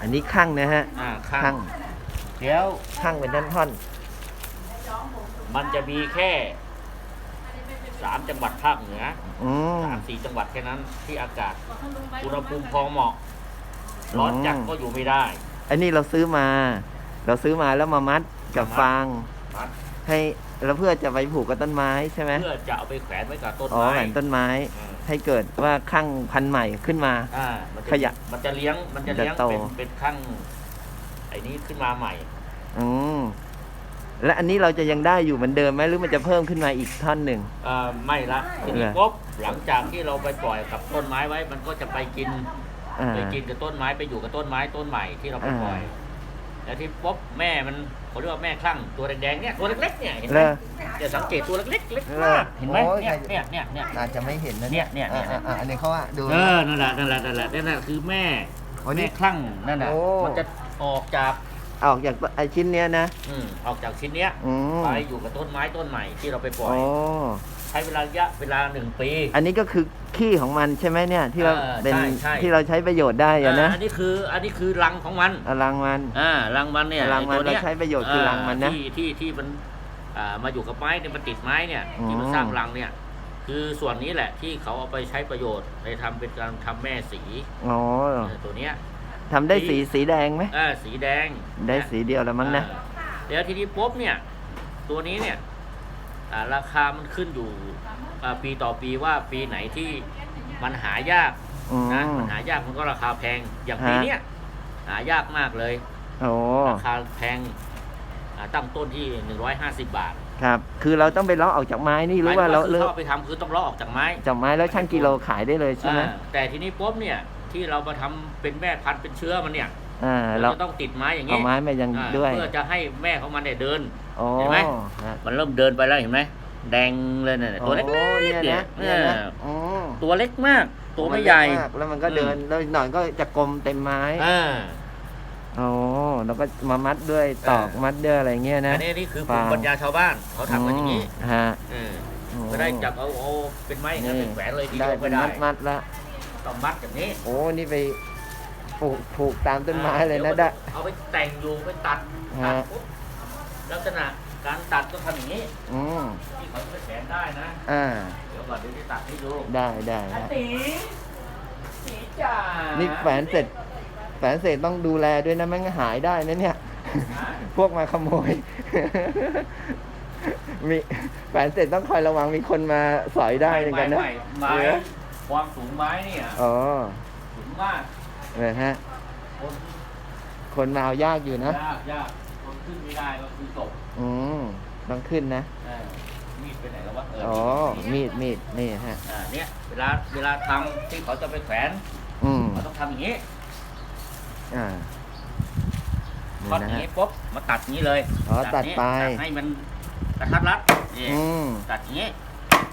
อันนี้ข้างนะฮะอ่าข้าข้างงเดี๋ยวข้างเป็นด้านท่อนมันจะมีแค่สามจังหวัดภาคเหนืออืม สามสี่จังหวัดแค่นั้นที่อากาศอุณหภูมิพอเหมาะ ร้อนจัดอืมก็อยู่ไม่ได้ อันนี้เราซื้อมา เราซื้อมาแล้วมามัดกับมามัดฟาง มัด ให้แล้วเพื่อจะไปผูกกับต้นไม้ใช่ไหมเพื่อจะเอาไปแขวนไว้กับต้นอ๋อไม้แหวนต้นไม้ อืมให้เกิดว่าข้างพันธุ์ใหม่ขึ้นมา อ่ามันจะขยะมันจะเลี้ยงมันจะเลี้ยงจะโต เป็นเป็นข้างไอ้นี้ขึ้นมาใหม่ อืมและอันนี้เราจะยังได้อยู่เหมือนเดิมไหมหรือมันจะเพิ่มขึ้นมาอีกท่อนหนึ่งอ่าไม่ละทีนี้เหรอ ปุ๊บหลังจากที่เราไปปล่อยกับต้นไม้ไว้ มันก็จะไปกินอ่า ไปกินกับต้นไม้ไปอยู่กับต้นไม้ต้นใหม่ที่เราไปอ่าปล่อย แล้วที่ปุ๊บแม่มัน เขาเรียกว่าแม่คลั่งตัวแดงๆเนี่ยตัวเล็กๆเนี่ยเห็นไหมแล้วจะสังเกตตัวเล็กๆเล็กเหรอมากเห็นไหมโอ้ยเนี่ยใครเนี่ยเนี่ยเนี่ย อาจจะไม่เห็นนะเนี่ยเนี่ยเนี่ย อ่าอ่าอันนี้เขาว่าดู เออนั่นแหละนั่นแหละนั่นแหละนั่นแหละคือแม่โอ้นี่แม่คลั่งนั่นแหละโอ้ มันจะออกจากออกจากไอชิ้นเนี้ยนะอืมออกจากชิ้นเนี้ยอืมไปอยู่กับต้นไม้ต้นใหม่ที่เราไปปล่อย โอ้ ใช้เวลาระยะเวลาหนึ่งปี อันนี้ก็คือขี้ของมันใช่ไหมเนี่ยที่เราเออเป็นใช่ใช่ ที่เราใช้ประโยชน์ได้อะนะอ่าอันนี้คืออันนี้คือรังของมันอลังมัน อ่ารังมันเนี่ยรังมันไอ้ตัวเยเราใช้ประโยชน์คือรังมันนะที่ที่ที่มันอ่ามาอยู่กับไม้เนี่ยมันติดไม้เนี่ยอืม ที่มันสร้างรังเนี่ยคือส่วนนี้แหละที่เขาเอาไปใช้ประโยชน์ในทำเป็นการทำแม่สีอ๋อเออตัวเนี้ยทำได้สีสีแดงไหม อ่าสีแดงได้สีเดียวแล้วมั้งนะเออแล้วทีนี้ปุ๊บเนี่ย ตัวนี้เนี่ยอ่า ราคามันขึ้นอยู่อ่าปีต่อปีว่าปีไหนที่มันหายากอืมนะมันหายากมันก็ราคาแพงอย่างปีฮะเนี้ยหายากมากเลยโอ้ราคาแพงอ่าตั้งต้นที่150บาทครับ คือเราต้องไปเลาะออกจากไม้นี่หรือว่าเราคือเลือกเข้าไปทำคือต้องเลาะออกจากไม้จากไม้แล้วช่างกิโลขายได้เลยใช่ไหมอ่าแต่ทีนี้ปุ๊บเนี่ยที่เรามาทำเป็นแม่พันธุ์เป็นเชื้อมันเนี่ย อ่าเราเราจะต้องติดไม้อย่างเอานี้ไม้มายังอ่าด้วยเพื่อจะให้แม่ของมันเนี่ยเดิน โอ้เห็นไหม ฮะมันเริ่มเดินไปแล้วเห็นไหมแดงเลยเนี่ยตัวเล็กโอ้ๆเนี่ยเนี่นะยเนี่ยนะเอออืมตัวเล็กมาก ตัวไม่ใหญ่ นเล็กมากแล้วมันก็เดินแล้วอีกหน่อยก็จะกลมเต็มไม้อ่า โอ้แล้วก็มามัดด้วยตอกเออ มัดด้วยอะไรเงี้ยนะ อันนี้นี่คือภูฟามิงปัญญาชาวบ้านเขาทำกันอย่างนี้มฮะเออโอ้ไม่ได้จับเอาเอาเป็นไม้อย่างนั้นเป็นแขวนเลยทีได้เดียวเป็ไม่นได้มัดมัดๆละต้องมัดแบบนี้ โอ้ นี่ไป ปลูกผูกตามต้นไม้เลยนะดี๋ได้วเอาไปแต่งอยู่ไปตัดฮะตัดปุ๊บลักษณะการตัดก็ทำอย่างนี้อืมที่เขาจะไปแขวนได้นะ อ่า เดี๋ยวก่อนเดี๋ยวจะตัดให้ดูได้ได้อาฮะตีสีจ่านี่แฝนเสร็จแฝนเสร็จต้องดูแลด้วยนะไม่งั้นหายได้นะเนี่ย พวกมาขโมย มีแฝนเสร็จต้องคอยระวังมีคนมาสอยได้เหมือนกันนะไม่ไม่เหรไม้อความสูงไม้เนี่ยอ๋อสูงมาก เลยฮะ คนคนมาเอายากอยู่นะ ยากยากคนขึ้นไม่ได้ก็คือตกอืมต้องขึ้นนะ เออมีดไปไหนแล้ววะเอออ๋อ มีดมีดนี่ฮะ อ่าเนี่ยเวลาเวลาทำที่เขาจะไปแขวนอืม เขาต้องทำอย่างนี้อ่านี่พอดนะอย่างฮะ นี้ปุ๊บมาตัดอย่างนี้เลยอ๋อตัดนี้ไป ตัดให้มันกระทัดรัดนี่อืม ตัดอย่างนี้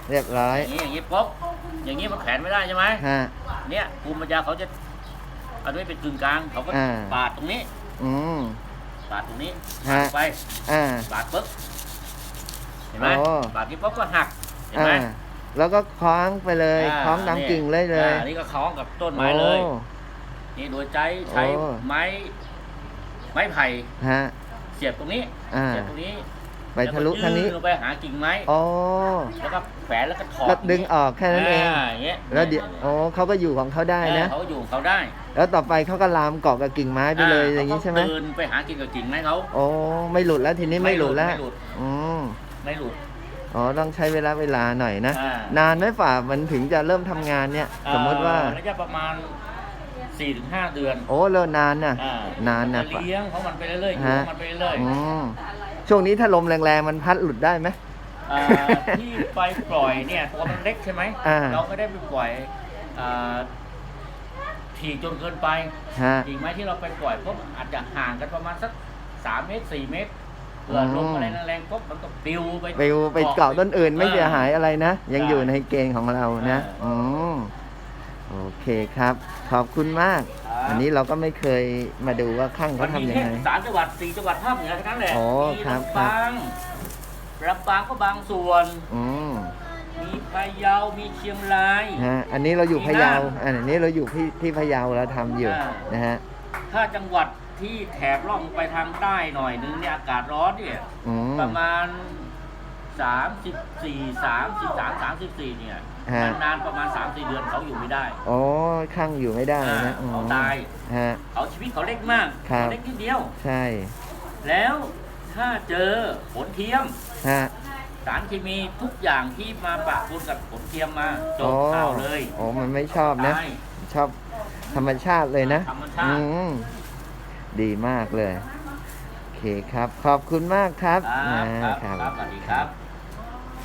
เรียบร้ออยย่างนี้อย่างนี้ปุ๊บอย่างนี้มันแขวนไม่ได้ใช่ไหมฮะ เนี่ยภูมิปัญญาเขาจะเอาด้วยเป็นกึ่งกลางเขาก็อ่า ปาดตรงนี้ อืม ปาดตรงนี้ฮะปาดไปอ่า ปาดปุ๊บเห็นไหมโอ้ ปาดนี้ปุ๊บก็หักเห็นอ่าไหมแล้วก็คล้องไปเลยาคล้องตามนี่กิ่งเลยเลยอ่านี่ก็คล้องกับต้นไม้เลย โอ้ นี่โดยใช้ใช้โอ้ ไม้ ไม้ไผ่ฮะเสียบตรงนี้อ่า เสียบตรงนี้ ไปทะลุทางนี้ แล้วก็ยื่ลงไปหากิ่งไม้อ๋อแล้วก็แขวนแล้วก็ถอดก็ดึงออกแค่นั้นเองาย่างเงี้ยแล้วเดี๋ยวอ๋อเขาก็อยู่ของเขาได้นะ เออเขาอยู่ของเขาได้แล้วต่อไปเขาก็ลามเกาะกับกิ่งไม้ไปเลยอย่างนี้ใช่ไหมเขก็เดินไปหากิ่งกับกิ่งไม้เขาโอ้ไม่หลุดแล้วทีนี้ไม่หลุดแล้วไม่หลุด อืมไม่หลุด อ๋อต้องใช้เวลาเวลาหน่อยนะอ่า นานไหมฝ่ามันถึงจะเริ่มทำงานเนี่ยสมมติว่า เอ่อระยะประมาณ4-5เดือนโอ้เริ่มนานนะอ่านานนะจะเลี้ยงของมันไปเรื่อยๆอยู่ฮะของมันไปเรื่อยอืม ช่วงนี้ถ้าลมแรงๆมันพัดหลุดได้ไหมๆอ่าที่ไปปล่อยเนี่ยตัวมันเล็กใช่ไหมอ่า เราไม่ได้ไปปล่อยอ่าถี่จนเกินไปฮะกิ่งไม้ที่เราไปปล่อยปุ๊บอาจจะห่างกันประมาณสัก3เมตร4เมตรเกิดลมอืมอะไรแรงๆปุ๊บมันก็ปลิวไปไปไปเกาะต้นอื่นไม่เสียหายอะไรนะ ยังใช่อยู่ในเกณฑ์ของเรานะอ่าอืม โอเคครับ ขอบคุณมากครับอันนี้เราก็ไม่เคยมาดูว่าข้างมัเขานมีทำยังแค่ไง สามจังหวัดสี่จังหวัดภาคเหนือแค่นั้นแหละอ๋อมีครับ ลำปางลำปางก็บางส่วน อืมมีพะเยา มีเชียงราย ฮะอันนี้เราอยู่ที่พะเยาน่านอันนี้เราอยู่ที่ที่พะเยาเราทำอยู่อ่านนะฮะภถ้าจังหวัดที่แถบล่องไปทางใต้หน่อยนึงเนี่ยอากาศร้อนเนี่ย อืมประมาณ สามสิบสี่สามสิบสามสามสิบสี่เนี่ยฮะ นานๆประมาณสามสี่เดือนเขาอยู่ไม่ได้โอ้ข้างอยู่ไม่ได้นะอ่าอืมเขาตายฮะ เขาชีวิตเขาเล็กมากครับ เขาเล็กนิดเดียว ใช่แล้วถ้าเจอผลเทียม ฮะสารเคมีทุกอย่างที่มาปะปนกับผลเทียมมาจบโอ้ข่าวเลยโอ้มันไม่ชอบนะ ตาย ชอบธรรมชาติเลยนะธรรมชาติ อืมดีมากเลย โอเคครับ ขอบคุณมากครับครับอ่าครับครับสวัสดีครับ